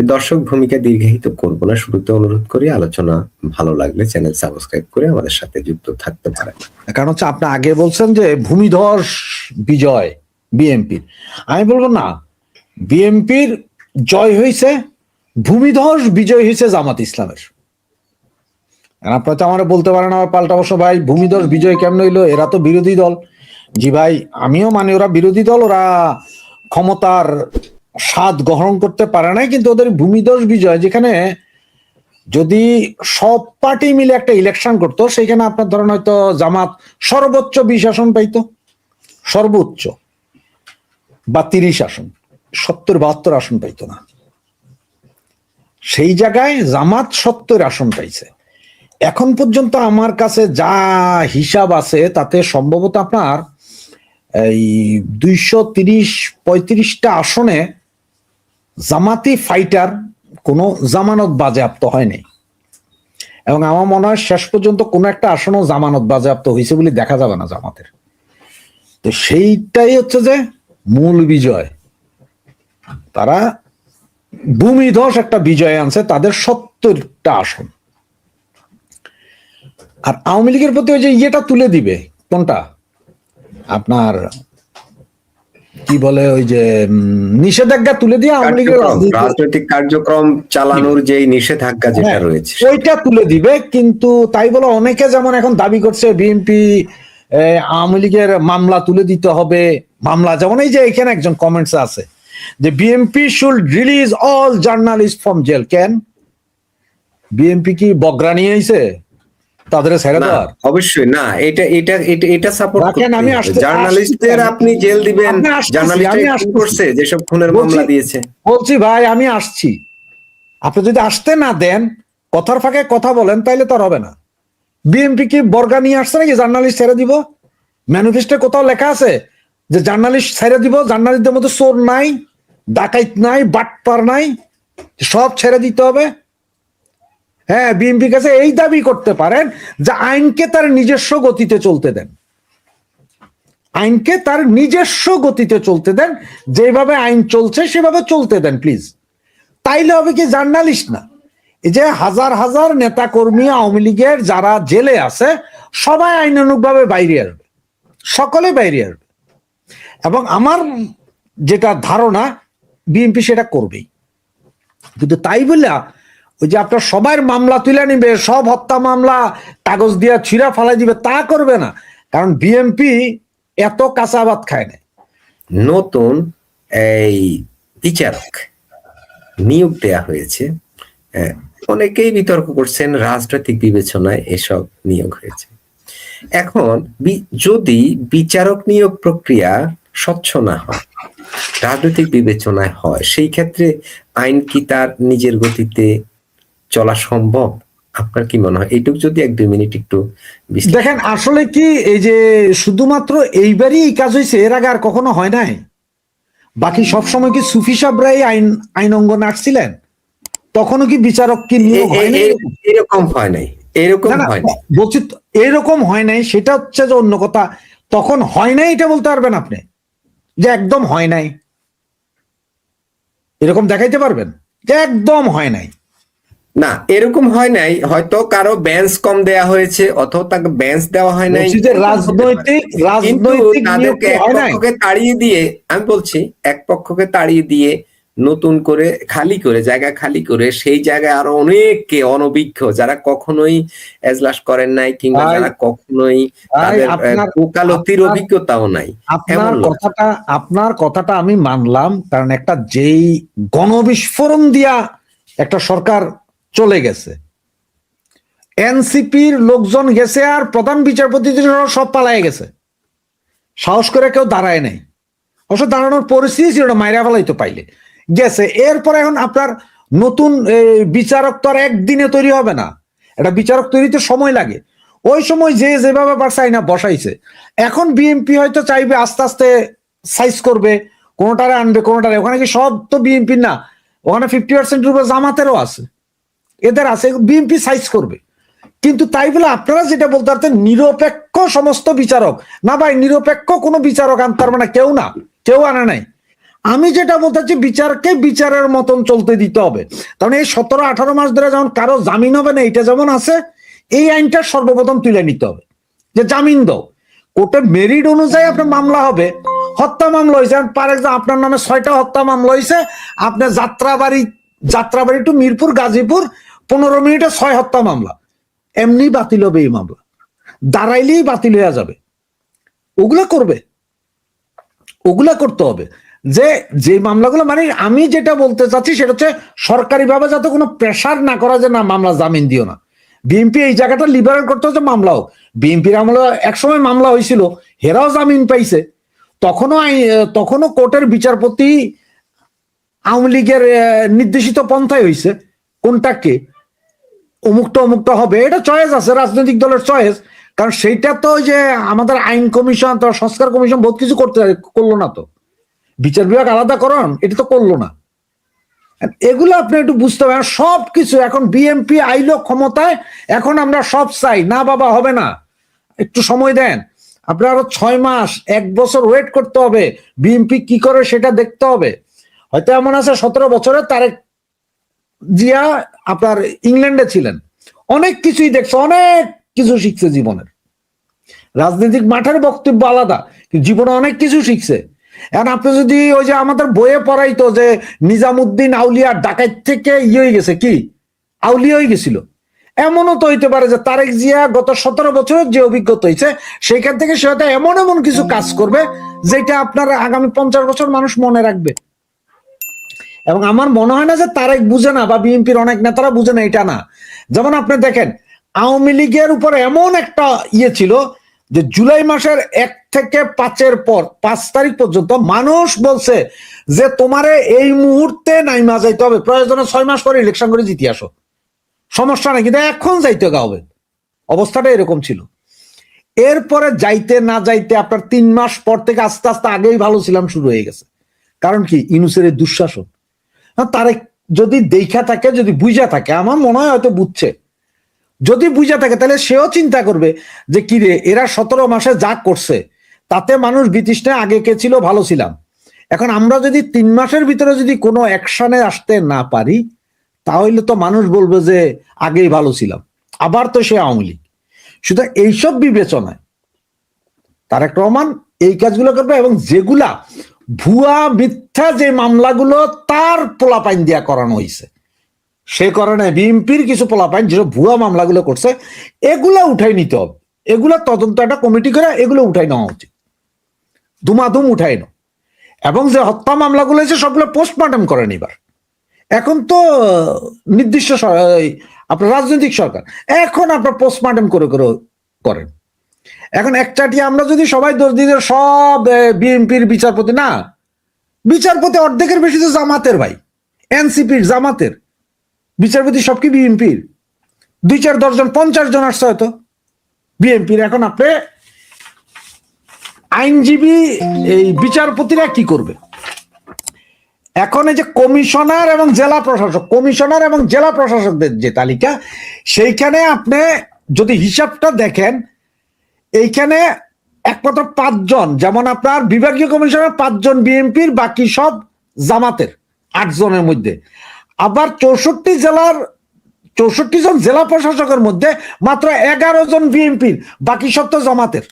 দর্শক ভূমিকা দীর্ঘায়িত করব না। শুরুতে অনুরোধ করি, আলোচনা ভালো লাগলে চ্যানেল সাবস্ক্রাইব করে আমাদের সাথে যুক্ত থাকতে পারেন। কারণ হচ্ছে আপনি আগে বলছেন যে ভূমিধস বিজয়, বিএনপির। আমি বলব না, বিএনপির জয় হয়েছে ভূমিধস বিজয় হয়েছে জামাত ইসলামের। আপনারা তো আমার বলতে পারেন আমার পাল্টা অবশ্য ভাই ভূমিধস বিজয় কেমন হইল? এরা তো বিরোধী দল। জি ভাই, আমিও মানে ওরা বিরোধী দল, ওরা ক্ষমতার স্বাদ গ্রহণ করতে পারে নাই, কিন্তু ওদের ভূমিধস বিজয়, যেখানে যদি সব পার্টি মিলে একটা ইলেকশন করতো সেখানে আপনার ধরেন হয়তো জামাত সর্বোচ্চ বিশ আসন পাইতো, সর্বোচ্চ বা তিরিশ আসন, সত্তর, বাহাত্তর আসন পাইতো না। সেই জায়গায় জামাত সত্তর আসন পাইছে। এখন পর্যন্ত আমার কাছে যা হিসাব আছে, তাতে সম্ভবত আপনার এই দুইশো তিরিশ, পঁয়ত্রিশটা আসনে জামাতি ফাইটার কোনো জামানত বাজেয়াপ্ত হয়নি। এবং আমার মনে হয় শেষ পর্যন্ত কোনো একটা আসনও জামানত বাজেয়াপ্ত হয়েছে বলে দেখা যাবে না জামাতের। তো সেইটাই হচ্ছে যে মূল বিজয়। তারা ভূমিধস একটা বিজয় আনছে, তাদের সত্তরটা আসন। আর আওয়ামী লীগের প্রতি ওই যে ইয়েটা তুলে দিবে, কোনটা? আপনার কি বলে ওই যে নিষেধাজ্ঞা তুলে দিয়ে আওয়ামী লীগের রাজনৈতিক কার্যক্রম চালানোর যে নিষেধাজ্ঞা যেটা হ্যাঁ, রয়েছে। ওইটা তুলে দিবে কিন্তু তাই বলে অনেকে যেমন এখন দাবি করছে বিএনপি আওয়ামী লীগের মামলা তুলে দিতে হবে। মামলা যেমন এই যে এখানে একজন কমেন্টস আছে যে BNP should release all journalist from jail can BNP কি বগরা নিয়ে আইছে? তাদের ছেড়ে দেওয়ার? অবশ্যই না এটা এটা এটা সাপোর্ট রাখেন, আমি জার্নালিস্টদের আপনি জেল দিবেন জার্নালিস্ট আমি আসতেছি। করছে যেসব খুনের মামলা দিয়েছে। বলছি ভাই আমি আসছি। আপনি যদি আসতে না দেন কথার ফাঁকে কথা বলেন তাইলে তো আর হবে না। বিএনপি কি বর্গা নিয়ে আসছে নাকি? জার্নালিস্ট ছেড়ে দিব? ম্যানিফেস্টে কোথাও লেখা আছে যে জার্নালিস্ট ছেড়ে দিব জার্নালিস্টদের মধ্যে চোর নাই ডাকাইত নাই বাটপার নাই সব ছেড়ে দিতে হবে। হ্যাঁ বিএনপির কাছে এই দাবি করতে পারেন যে আইনকে তার নিজস্ব গতিতে চলতে দেন। আইনকে তার নিজস্ব গতিতে চলতে দেন। যেভাবে আইন চলছে, সেভাবে চলতে দেন প্লিজ তাইলে হবে কি জার্নালিস্ট না? এই যে হাজার হাজার নেতা কর্মী আওয়ামী লীগের যারা জেলে আছে, সবাই আইনানুগভাবে বাইরে আসবে। সকলে বাইরে আসবে। এবং আমার যেটা ধারণা বিএনপি সেটা করবেই। কিন্তু তাই বলে ওই যে আপনার সবার মামলা তুলে নিবে, সব হত্যা মামলা, কাগজ দিয়া ছিঁড়া ফালাই দিবে, তা করবে না। কারণ বিএনপি এত কাঁচাবাদ খায় না। নতুন এই বিচারক নিয়োগ দেয়া হয়েছে। অনেকেই বিতর্ক করছেন রাজনৈতিক বিবেচনায় এসব নিয়োগ হয়েছে। এখন যদি বিচারক নিয়োগ প্রক্রিয়া স্বচ্ছ না হয়, রাজনৈতিক বিবেচনায় হয়, সেই ক্ষেত্রে আইন কি তার নিজের গতিতে চলা সম্ভব? আপনার কি মনে হয়? এইটুকু যদি এক দুই মিনিট একটু দেখেন আসলে কি এই যে শুধুমাত্র এইবারই এই কাজ হয়েছে এর আগে আর কখনো হয় নাই? বাকি সব সময় কি সুফি সাবরাই আইন আইন অঙ্গনে আসছিলেন? তখনও কি বিচারক কি নিয়োগ হয় নাই এরকম হয় নাই এরকম হয় নাই। বলছি এরকম হয় নাই সেটা হচ্ছে যে অন্য কথা। তখন হয় নাই এটা বলতে পারবেন আপনি? যে একদম হয় নাই? এরকম দেখাইতে পারবেন? যে একদম হয় নাই। না এরকম হয় নাই। হয়তো কারও বেঞ্চ কম দেয়া হয়েছে অথবা তাকে বেঞ্চ দেওয়া হয় নাই। রাজনৈতিক রাজনৈতিক তাদেরকে এক পক্ষকে তাড়িয়ে দিয়ে আমি বলছি এক পক্ষকে তাড়িয়ে দিয়ে নতুন করে খালি করে জায়গা খালি করে সেই জায়গায় আরও অনেককে অনভিজ্ঞ যারা কখনোই এজলাস করেন নাই কিংবা যারা কখনোই তাদের আপনার- ওকালতির অভিজ্ঞতাও নাই। আপনার কথাটা আপনার কথাটা আমি মানলাম কারণ একটা যেই গণবিস্ফোরণ দিয়া একটা সরকার চলে গেছে। এনসিপির লোকজন গেছে আর প্রধান বিচারপতি সব পালায় গেছে। সাহস করে কেউ দাঁড়ায় নাই। অবশ্য দাঁড়ানোর পরিস্থিতি ছিল না, মাইরা ফেলাইতো পাইলে। গেছে। এরপর এখন আপনার নতুন বিচারক তো আর একদিনে তৈরি হবে না। এটা বিচারক তৈরিতে সময় লাগে। ওই সময় যে যেভাবে পারছে আইনা বসাইছে। এখন বিএনপি হয়তো চাইবে আস্তে আস্তে সাইজ করবে, কোনোটারে আনবে, কোনোটারে। ওখানে কি সব তো বিএনপি না? ওখানে ফিফটি পার্সেন্ট রূপে জামাতেরও আছে। এদের আছে, বিএনপি সাইজ করবে। কিন্তু তাই বলে আপনারা যেটা বলতে পারতেন, নিরপেক্ষ সমস্ত বিচারক। না ভাই, নিরপেক্ষ কোনো বিচারক আনতে পারবে কেউ না, কেউ আনে নাই। আমি যেটা বলতে চাচ্ছি, বিচারকে বিচারের মতন চলতে দিতে হবে। কারণ এই সতেরো, আঠারো মাস ধরে যেমন কারও জামিন হবে না এটা যেমন আছে, এই আইনটা সর্বপ্রথম তুলে নিতে হবে। যে জামিন দাও। কোর্টের মেরিট অনুযায়ী আপনার মামলা হবে। হত্যা মামলা হয়েছে। পার এক্সাম্পল আপনার নামে ছয়টা হত্যা মামলা হয়েছে। আপনার যাত্রাবাড়ি যাত্রাবাড়ি টু মিরপুর, গাজীপুর পনেরো মিনিটে ছয় হত্যা মামলা। এমনি বাতিল হবে এই মামলা। দাঁড়াইলেই বাতিল হয়ে যাবে। ওগুলা করবে। ওগুলা করতে হবে। যে যে মামলাগুলো মানে আমি যেটা বলতে চাচ্ছি সেটা হচ্ছে সরকারিভাবে যাতে কোনো প্রেশার না করা যে না, মামলা জামিন দিও না। বিএনপি এই জায়গাটা লিবারেল করতে হচ্ছে মামলা হোক। বিএনপির আমলে একসময় মামলা হয়েছিল, হেরাও জামিন পাইছে। তখনও তখনও কোর্টের বিচারপতি আওয়ামী লীগের নির্দেশিত পন্থায় হয়েছে কোনটা কে? অমুকটা অমুকটা হবে, এটা চয়েস আছে, রাজনৈতিক দলের চয়েস কারণ সেইটা তো যে আমাদের আইন কমিশন তো সংস্কার কমিশন বহুত কিছু করতে করল না তো। বিচার বিভাগ আলাদা করণ, এটা তো করল না। এগুলো আপনি একটু বুঝতে পারেন, সব কিছু এখন বিএমপি আইলো ক্ষমতায়, এখন আমরা সব চাই, না বাবা, হবে না। একটু সময় দেন, আপনার আরও ছয় মাস, এক বছর ওয়েট করতে হবে বিএমপি কি করে সেটা দেখতে হবে। হয়তো এমন আছে, সতেরো বছরে তারেক জিয়া আপনার ইংল্যান্ডে ছিলেন। অনেক কিছুই দেখছে, অনেক কিছু শিখছে জীবনের। রাজনৈতিক মাঠের বক্তব্য আলাদা জীবনে অনেক কিছু শিখছে। এখন আপনি যদি ওই যে আমাদের বইয়ে পড়াইতো যে নিজামুদ্দিন আউলিয়া ডাকাত থেকে ইয়ে হয়ে গেছে কি? আউলিয়া হয়ে গেছিল। এমনও তো হইতে পারে যে তারেক জিয়া গত সতেরো বছরের যে অভিজ্ঞতা হয়েছে, সেইখান থেকে সে হয়তো এমন এমন কিছু কাজ করবে, যেটা আপনার আগামী পঞ্চাশ বছর মানুষ মনে রাখবে। এবং আমার মনে হয় না যে তারেক বুঝে না বা বিএনপির অনেক নেতারা বুঝে না, এটা না। যেমন আপনি দেখেন, আওয়ামী লীগের উপর এমন একটা ইয়ে ছিল যে জুলাই মাসের এক থেকে পাঁচের পর, পাঁচ তারিখ পর্যন্ত মানুষ বলছে যে তোমারে এই মুহূর্তে নাইমা যাইতে হবে। প্রয়োজনে ছয় মাস পরে ইলেকশন করে জিতে আসো। সমস্যা নেই, কিন্তু এখন যাইতে হবে অবস্থাটা এরকম ছিল। এরপরে যাইতে না যাইতে আপনার তিন মাস পর থেকে আস্তে আস্তে আগেই ভালো ছিলাম, শুরু হয়ে গেছে। কারণ কি? ইনুসের দুঃশাসন। হ্যাঁ, তারে যদি দেখা থাকে যদি বুঝা থাকে আমার মনে হয় হয়তো বুঝছে। যদি বুঝা থাকে তাহলে সেও চিন্তা করবে যে কি রে এরা সতেরো মাসে যা করছে তাতে মানুষ বিতৃষ্ণায় আগে কে ছিল ভালো ছিলাম। এখন আমরা যদি তিন মাসের ভিতরে যদি কোনো অ্যাকশনে আসতে না পারি তাহলে তো মানুষ বলবে যে আগেই ভালো ছিলাম। আবার তো সে আওয়ামী লীগ। সুতরাং এইসব বিবেচনায় তার তারেক রহমান এই কাজগুলো করবে এবং যেগুলা ভুয়া মিথ্যা যে মামলাগুলো তার পোলাপাইন দিয়া করানো হয়েছে সে কারণে বিএনপির কিছু পোলাপাইন যেসব ভুয়া মামলাগুলো করছে, এগুলা উঠাই নিতে হবে। এগুলা তদন্ত একটা কমিটি করে এগুলো উঠাই নেওয়া উচিত। দুমাদুম উঠাই নাও। এবং যে হত্যা মামলাগুলো হয়েছে, সবগুলো পোস্টমর্টম করেন এবার এখন তো নির্দিষ্ট আপনার রাজনৈতিক সরকার, এখন আপনার পোস্টমর্টম করে করে করেন। এখন একটাটি আমরা যদি সবাই দোষ দিই যে সব বিএনপির বিচারপতি, না। বিচারপতি অর্ধেকের বেশি তো জামাতের ভাই। এনসিপির, জামাতের। বিচারপতি সব কি বিএনপির? দুই চার দশজন পঞ্চাশ জন আসছে হয়তো বিএনপির। এখন আপনি আইনজীবী, এই বিচারপতিরা কি করবে? এখন এই যে কমিশনার এবং জেলা প্রশাসক, কমিশনার এবং জেলা প্রশাসকদের যে তালিকা, সেইখানে আপনি যদি হিসাবটা দেখেন এইখানে একমাত্র পাঁচজন, যেমন আপনার বিভাগীয় কমিশনার পাঁচজন বিএনপির, বাকি সব জামাতের আট জনের মধ্যে। আবার চৌষট্টি জেলার, চৌষট্টি জন জেলা প্রশাসকের মধ্যে মাত্র এগারো জন বিএনপির, বাকি সব তো জামাতের।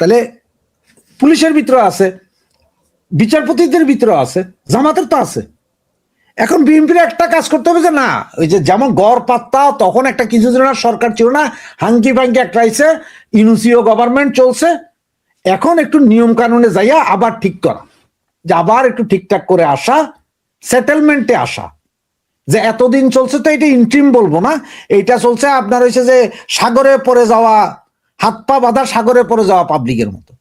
তাহলে পুলিশের ভিতরে আছে, বিচারপতিদের ভিতরে আছে, জামাতের তো আছে। এখন বিএনপির একটা কাজ করতে হবে যে না, ওই যে যেমন গড় পাত্তা, তখন একটা কিছু ছিল না সরকার ছিল না হাঙ্কি ফাঙ্কি একটা আইছে ইউনিসিও গভর্নমেন্ট চলছে, এখন একটু নিয়ম কানুনে যাইয়া আবার ঠিক করা, যে আবার একটু ঠিকঠাক করে আসা সেটেলমেন্টে আসা। যে এতদিন চলছে তো এটা ইন্ট্রিম বলব না, এইটা চলছে আপনার হয়েছে যে সাগরে পড়ে যাওয়া, হাত পা বাঁধা সাগরে পড়ে যাওয়া পাবলিকের মতো।